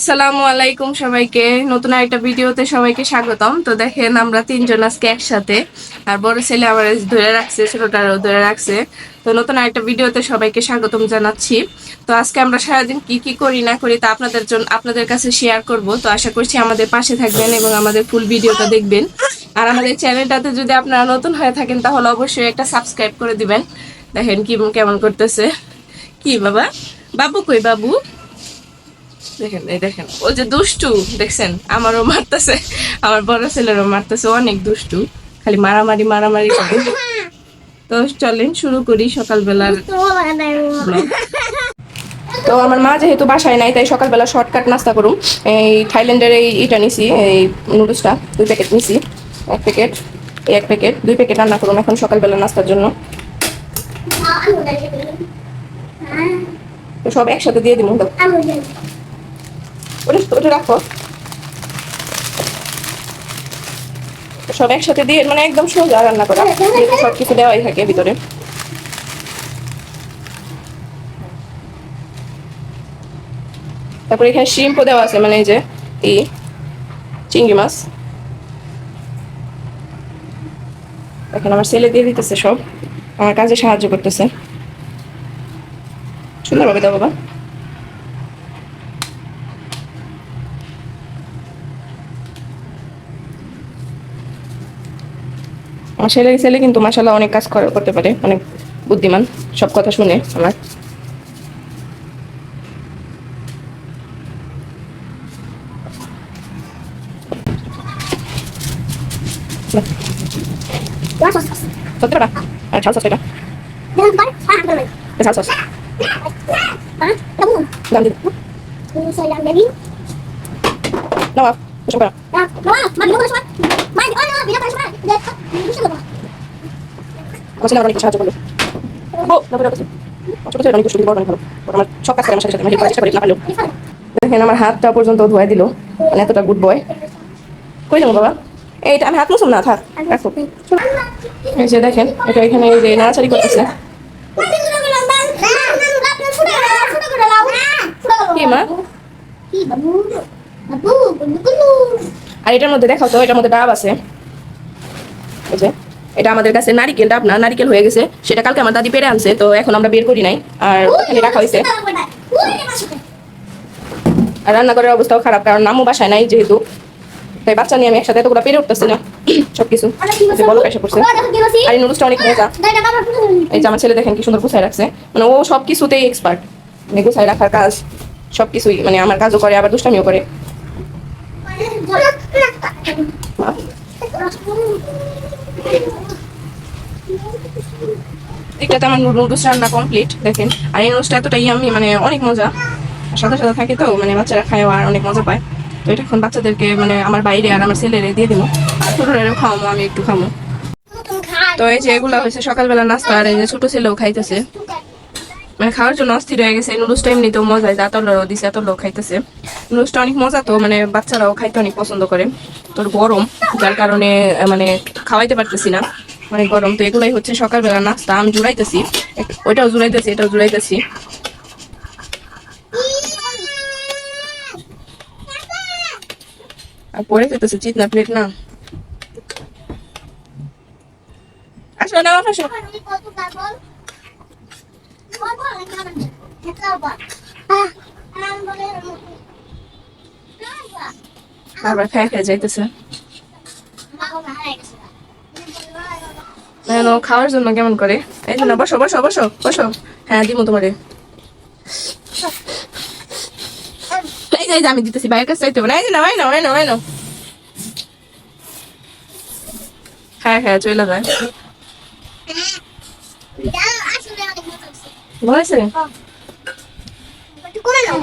আসসালামু আলাইকুম সবাইকে। নতুন একটা ভিডিওতে সবাইকে স্বাগতম। তো দেখেন, আমরা তিনজন আজকে একসাথে। আর বড় ছেলে আমার ধরে রাখছে, ছোটটারও ধরে রাখছে। তো নতুন একটা ভিডিওতে সবাইকে স্বাগতম জানাচ্ছি। তো আজকে আমরা সারাদিন কি কি করি, না করি তা আপনাদের জন্য আপনাদের কাছে শেয়ার করব। তো আশা করছি আমাদের পাশে থাকবেন এবং আমাদের ফুল ভিডিওটা দেখবেন। আর আমাদের চ্যানেলটাতে যদি আপনারা নতুন হয়ে থাকেন, তাহলে অবশ্যই একটা সাবস্ক্রাইব করে দিবেন। দেখেন কি কেমন করতেছে। কি বাবা? বাবু কই বাবু? দেখেন, এই দেখেন ও যে দুষ্টু, দেখছেন? আমারও মারতেছে, আমার বড় ছেলেরও মারতেছে, অনেক দুষ্টু, খালি মারামারি মারামারি করে। তো চলেন, শুরু করি সকালবেলার তো আমার মা যেহেতু বাসায় নাই, তাই সকালবেলা শর্টকাট নাস্তা করুম। এই থাইল্যান্ডের এই ইটা নিছি, এই নুডলসটা, দুই প্যাকেট নিছি। এক প্যাকেট এই এক প্যাকেট দুই প্যাকেট রান্না করুম এখন সকালবেলা নাস্তার জন্য। তো সব একসাথে দিয়ে দিব ওটা ওটা রাখো। সব একসাথে দিয়ে মানে একদম সোজা রান্না করা। সব কিছু দেওয়াই থাকে ভিতরে। তারপরে এখানে শ্রিম্পও দেওয়া আছে মানে এই যে এই চিংড়ি মাছ। এখন আমার ছেলে দিয়ে দিতেছে সব। আমার কাজে সাহায্য করতেছে। সুন্দরভাবে দাও বাবা। আমার ছেলে ছেলে কিন্তু মাসাল্লাহ অনেক কাজ করতে পারে অনেক বুদ্ধিমান সব কথা শুনে আমার। সত্যি পারা আর ঝাল সস এটা। ঝাল সস দাম দিদি নাও ওসব করা আমার ছেলে অনেক সাহায্য করল? ও দাও দাও ছোট ছেলে অনেক দুষ্টু অনেক ভালো। আমার সব কাজ করে আমার সাথে সাথে। আমি চেষ্টা করি না পারলেও। দেখেন আমার হাতটা পর্যন্ত ধোয়া দিল। মানে এতটা গুড বয় কই যাব বাবা? এইটা আমি হাত মুসুম না থাক রাখো। এই যে দেখেন এটা এখানে এই যে নাড়াচাড়ি করতেছে। কি মা? আর এটার মধ্যে দেখাও তো এটার মধ্যে ডাব আছে। এটা আমাদের কাছে নারিকেল ডাব না নারিকেল হয়ে গেছে। সেটা কালকে আমার দাদি পেরে আনছে তো এখন আমরা বের করি নাই। আর ওখানে রাখা হয়েছে। আর রান্নাঘরের অবস্থাও খারাপ কারণ নামও বাসায় নাই যেহেতু। তাই বাচ্চা নিয়ে আমি একসাথে এতগুলো পেরে উঠতেছি না সবকিছু। বলো এসে পড়ছে আর এই নুডলসটা অনেক মজা। এই যে আমার ছেলে দেখেন কি সুন্দর গুছাই রাখছে। মানে ও সব কিছুতেই এক্সপার্ট মানে গুছাই রাখার কাজ সবকিছুই মানে আমার কাজও করে আবার দুষ্টামিও করে। এটাতে আমার নুডলস রান্না কমপ্লিট দেখেন। আর এই নুডলসটা এতটা ইয়ামি মানে অনেক মজা। সাদা সাদা থাকে তো মানে বাচ্চারা খায় আর অনেক মজা পায়। তো এটা এখন বাচ্চাদেরকে মানে আমার বাইরে আর আমার ছেলেরে দিয়ে দিব। আর ছোটরাও খাওয়াবো, আমি একটু খাব। তো এই যে এগুলো হয়েছে সকালবেলা নাস্তা, আর এই যে ছোট ছেলেও খাইতেছে। মানে খাওয়ার জন্য অস্থির হয়ে গেছে। নুডলসটা এমনিতেও মজায় দাতলারও দিছে এতলাও খাইতেছে। নুডলসটা অনেক মজা তো মানে বাচ্চারাও খাইতে অনেক পছন্দ করে। তোর গরম, যার কারণে মানে খাওয়াইতে পারতেছি না। মানে গরম তো এগুলাই হচ্ছে সকালবেলা নাস্তা। আমি জুড়াইতেছি। ওইটাও জুড়াইতেছি, এটাও জুড়াইতেছি। আর পরে যেতেছে চিত না। প্লেট না আসো না আসো আবার খাই খাই যাইতেছে। খাওয়ার জন্য কেমন করে? এই জন্য বসো বসো বসো বসো। হ্যাঁ দিমু তোমারে। আমি দিতেছি, বাইরের কাছে চাইতে হবে না। এই যে নাও, এই নাও। হ্যাঁ হ্যাঁ চলে যায়।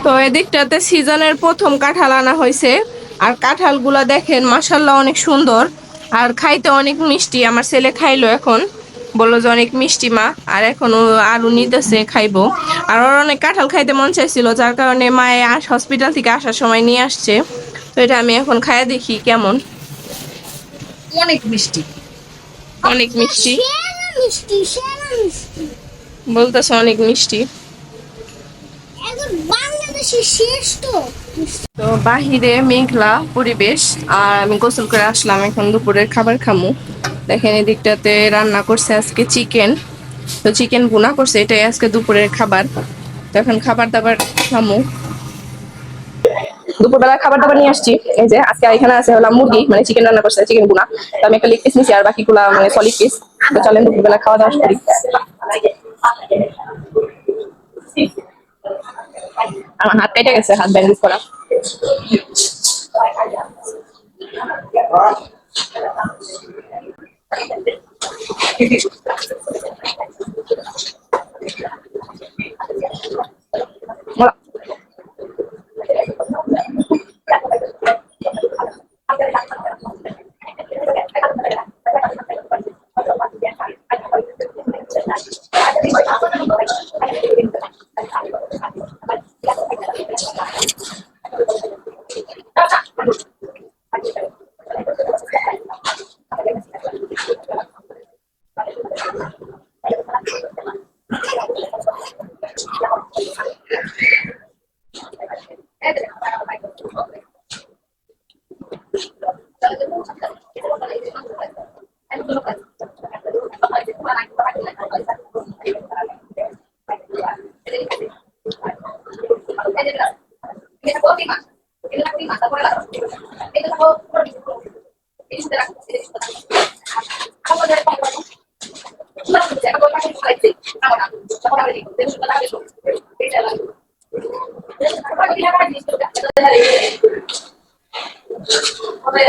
তো এদিকটাতে সিজনের প্রথম কাঁঠাল আনা হয়েছে। আর কাঁঠালগুলা দেখেন মাসাল্লাহ অনেক সুন্দর। আর খাইতে অনেক মিষ্টি। আমার ছেলে খাইলো এখন। বলল যে অনেক মিষ্টি মা। আর এখন আলু নিতেছে খাইবো। আর ওর অনেক কাঁঠাল খাইতে মন চাইছিল যার কারণে মায়ে আস হসপিটাল থেকে আসার সময় নিয়ে আসছে। তো এটা আমি এখন খাইয়া দেখি কেমন। অনেক মিষ্টি। অনেক মিষ্টি। মিষ্টি মিষ্টি। বলতেছে অনেক মিষ্টি। তো। বাহিরে মেঘলা পরিবেশ আর আমি গোসল করে আসলাম এখন দুপুরের খাবার খামু। দেখেন এদিকটাতে রান্না করছে আজকে চিকেন। তো চিকেন ভুনা করছে এটাই আজকে দুপুরের খাবার। তো এখন খাবার দাবার খামু। দুপুরবেলা খাবার দাবার নিয়ে আসছি। এই যে আজকে এখানে আছে হলো মুরগি মানে চিকেন রান্না করছে চিকেন গুনা তো আমি একটা লেগ পিস নিছি আর বাকিগুলা মানে সলিড পিস তো চলেন দুপুরবেলা খাওয়া দাওয়া করি। আমার হাত কেটে গেছে হাত ব্যান্ডেজ করা Hola.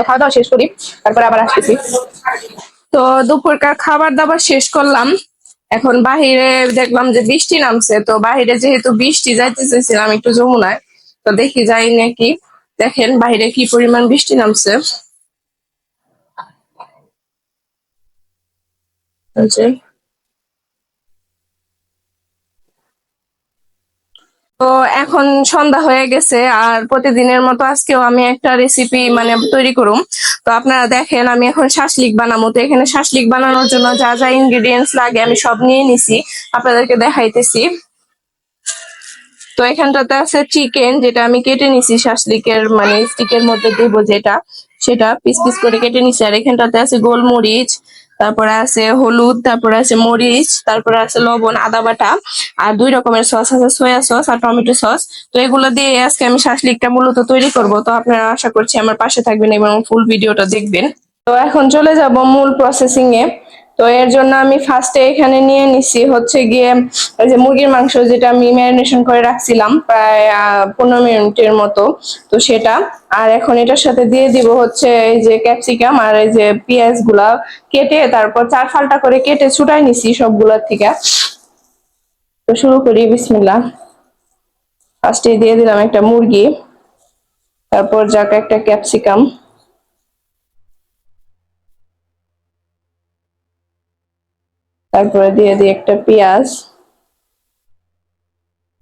খাওয়া দাওয়া শেষ করি, তারপরে আবার আসতেছি। তো দুপুরকার খাবার দাবার শেষ করলাম। এখন বাহিরে দেখলাম যে বৃষ্টি নামছে, তো বাহিরে যেহেতু বৃষ্টি যাইতে চেয়েছিলাম একটু যমুনায়, তো দেখি যাই নাকি। দেখেন বাহিরে কি পরিমাণ বৃষ্টি নামছে। এই যে। তো এখন সন্ধ্যা হয়ে গেছে, আর প্রতিদিনের মতো আজকেও আমি একটা রেসিপি মানে তৈরি করুম। তো আপনারা দেখেন, আমি এখন শাসলিক বানাবো। তো এখানে শাসলিক বানানোর জন্য যা যা ইনগ্রিডিয়েন্টস লাগে আমি সব নিয়ে নিছি। আপনাদেরকে দেখাইতেছি। তো এখানটাতে আছে চিকেন যেটা আমি কেটে নিছি শাসলিকের মানে স্টিকের মধ্যে দেবো যেটা, সেটা পিস পিস করে কেটে নিছি। আর এখানটাতে আছে গোলমরিচ তারপরে আছে হলুদ, তারপরে আছে মরিচ, তারপরে আছে লবণ, আদা বাটা, আর দুই রকমের সস আছে, সয়া সস আর টমেটো সস। তো এগুলো দিয়ে আজকে আমি শাসলিকটা মূলত তৈরি করব। তো আপনারা আশা করছি আমার পাশে থাকবেন এবং ফুল ভিডিওটা দেখবেন। তো এখন চলে যাব মূল প্রসেসিং এ তো এর জন্য আমি ফার্স্টে এখানে নিয়ে নিছি হচ্ছে গিয়ে যে মুরগির মাংস যেটা আমি ম্যারিনেশন করে রাখছিলাম প্রায় পনেরো মিনিটের মতো। তো সেটা, আর এখন এটার সাথে দিয়ে দিব হচ্ছে এই যে ক্যাপসিকাম আর এই যে পেঁয়াজগুলা কেটে তারপর চার ফালটা করে কেটে ছুটাই নিছি সবগুলার থেকে। তো শুরু করি বিসমিল্লা ফার্স্টে দিয়ে দিলাম একটা মুরগি, তারপর যাক একটা ক্যাপসিকাম তারপরে দিয়ে দিই একটা পেঁয়াজ।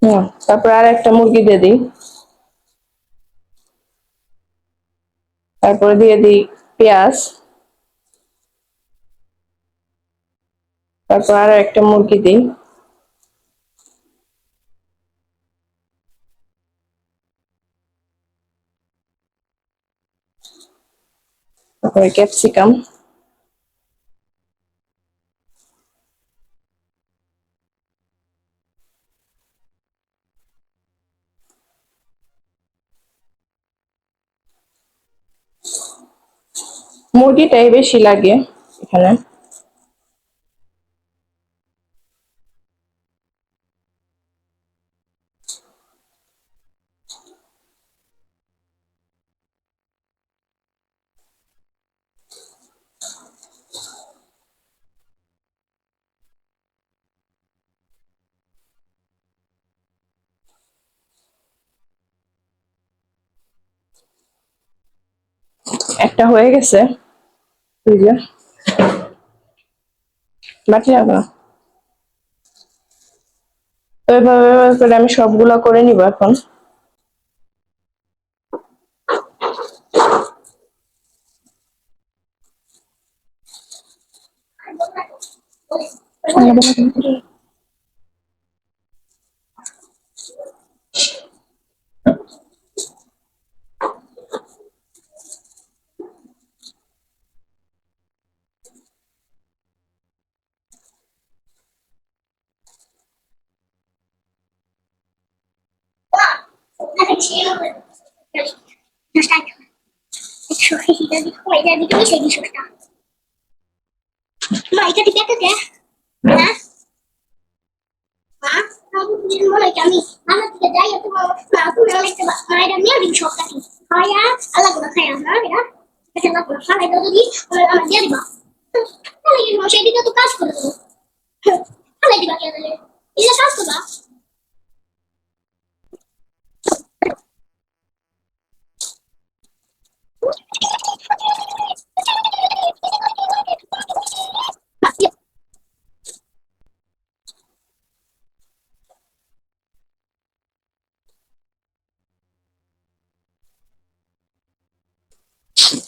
হুম, তারপর আর একটা মুরগি দিয়ে দিই। তারপরে দিয়ে দিই পেঁয়াজ। তারপর আরও একটা মুরগি দিই। তারপরে ক্যাপসিকাম। মুরগিটাই বেশি লাগে এখানে। একটা হয়ে গেছে। এই যে বাকি রাখো না। তো এভাবে করে আমি সবগুলা করে নিব এখন Ma, hai capito che? Eh? Ma? মনে হয় আমি আমার থেকে যাই একটু মা তুমি অনেকটা মায়ের নিয়ে দিন সব কাটি খায়া আল্লাহ করে খায়া না এরা এটা না করে খাই দাও যদি আমার দিয়ে দিবা কাজ করে দেবো এটা কাজ করবা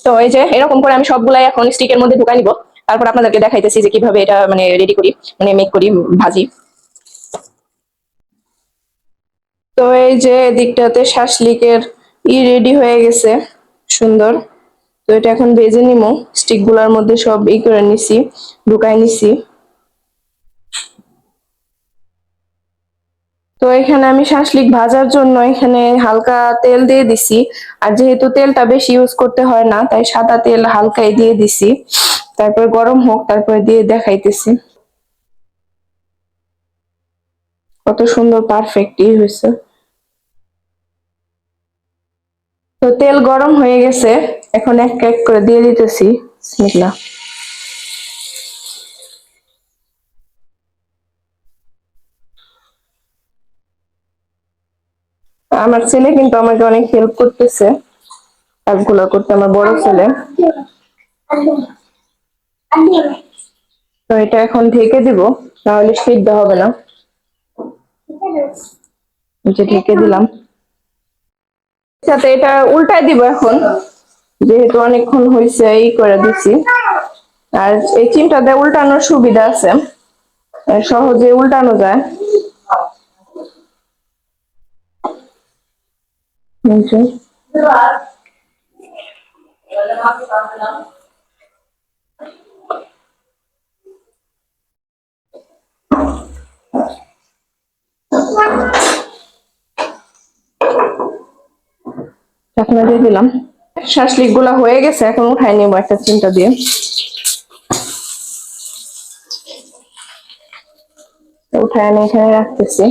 তো এই যে এরকম করে আমি সবগুলাই এখন স্টিকের মধ্যে ঢুকাই নিব। তারপর আপনাদেরকে দেখাইতেছি যে কীভাবে এটা মানে রেডি করি মানে মেক করি, ভাজি। তো এই যে এদিকটাতে শাসলিকের ই রেডি হয়ে গেছে। সুন্দর। তো এটা এখন ভেজে নিমো। স্টিকগুলার মধ্যে সব ই করে নিছি, ঢুকাই নিছি। তো এখানে আমি শাসলিক ভাজার জন্য এখানে হালকা তেল দিয়ে দিছি। আর যেহেতু তেলটা বেশি ইউজ করতে হয় না, তাই সাদা তেল হালকাই দিয়ে দিছি। তারপর গরম হোক, তারপরে দিয়ে দেখাইতেছি। কত সুন্দর পারফেক্ট ই হয়েছে। তো তেল গরম হয়ে গেছে, এখন এক এক করে দিয়ে দিতেছি। বিসমিল্লাহ। আমার ছেলে কিন্তু আমাকে অনেক হেল্প করতেছে কাজগুলো করতে, আমার বড় ছেলে। তো এটা এখন ঢেকে দিব তাহলে সিদ্ধ হবে না। ঢেকে দিলাম। সাথে এটা উল্টাই দিব এখন। যেহেতু অনেকক্ষণ হয়েছে এই করে দিছি। আর এই চিমটাতে উল্টানোর সুবিধা আছে। সহজে উল্টানো যায়। এই যে। ঢাকনা দিয়ে দিলাম। শাসলিকগুলা হয়ে গেছে, এখন উঠাই নিবো একটা চিন্তা দিয়ে। উঠায় আমি এখানে রাখতেছি।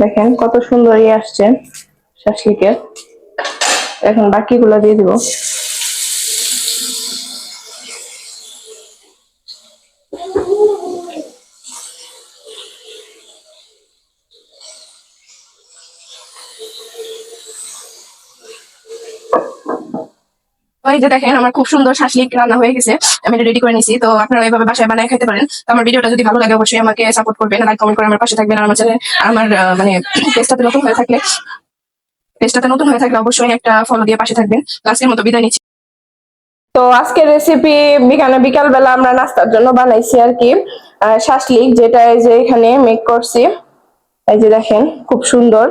দেখেন কত সুন্দর ই আসছে শাসলিকের এখন বাকিগুলো দিয়ে দিব। ওই যে দেখেন, আমার খুব সুন্দর শাসলিক রান্না হয়ে গেছে। আমি রেডি করে নিছি তো আপনারা এইভাবে বাসায় বানায় খেতে পারেন। তো আমার ভিডিওটা যদি ভালো লাগে, অবশ্যই আমাকে সাপোর্ট করবেন লাইক কমেন্ট করে আমার পাশে থাকবেন। আর আমার চ্যানেল আমার মানে পেজটাতে নতুন হয়ে থাকলে পেজটাতে নতুন হয়ে থাকলে অবশ্যই একটা ফলো দিয়ে পাশে থাকবেন। তো আজকের মতো বিদায় নিচ্ছি। তো আজকের রেসিপি বিকালে বিকাল বেলা আমরা নাস্তার জন্য বানাইছি আর কি শাসলিক, যেটা এই যে এখানে মেক করছি। এই যে দেখেন, খুব সুন্দর।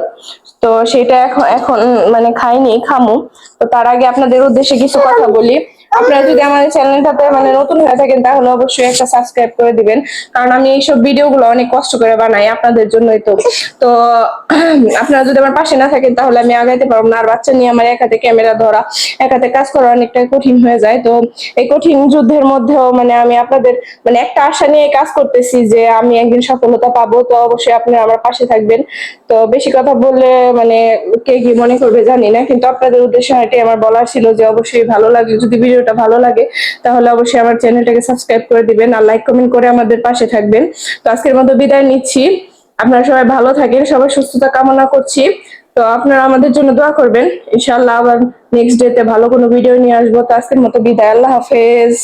তো সেটা এখন এখন মানে খাইনি, খামু। তো তার আগে আপনাদের উদ্দেশ্যে কিছু কথা বলি। আপনারা যদি আমাদের চ্যানেলটাতে মানে নতুন হয়ে থাকেন, তাহলে অবশ্যই একটা সাবস্ক্রাইব করে দিবেন। কারণ আমি এইসব ভিডিওগুলো অনেক কষ্ট করে বানাই আপনাদের জন্যই তো। তো, আপনারা যদি আমার পাশে না থাকেন, তাহলে আমি আগাইতে পারব না। আর বাচ্চা নিয়ে আমার একাতে ক্যামেরা ধরা, একাতে কাজ করা অনেকটা কঠিন হয়ে যায়। তো এই কঠিন যুদ্ধের মধ্যেও মানে আমি আপনাদের মানে একটা আশা নিয়ে কাজ করতেছি যে আমি একদিন সফলতা পাবো। তো অবশ্যই আপনারা আমার পাশে থাকবেন। তো বেশি কথা বললে মানে কে কি মনে করবে জানি না। কিন্তু আপনাদের উদ্দেশ্যে এটাই আমার বলার ছিল যে অবশ্যই ভালো লাগে যদি ভিডিওটা ভালো লাগে, তাহলে অবশ্যই আমার চ্যানেলটাকে সাবস্ক্রাইব করে দিবেন আর লাইক কমেন্ট করে আমাদের পাশে থাকবেন। তো আজকের মতো বিদায় নিচ্ছি। আপনারা সবাই ভালো থাকেন, সবাই সুস্থতা কামনা করছি। তো আপনারা আমাদের জন্য দোয়া করবেন। ইনশাল্লাহ আবার নেক্সট ডেতে ভালো কোনো ভিডিও নিয়ে আসব। তো আজকের মতো বিদায়, আল্লাহ হাফেজ।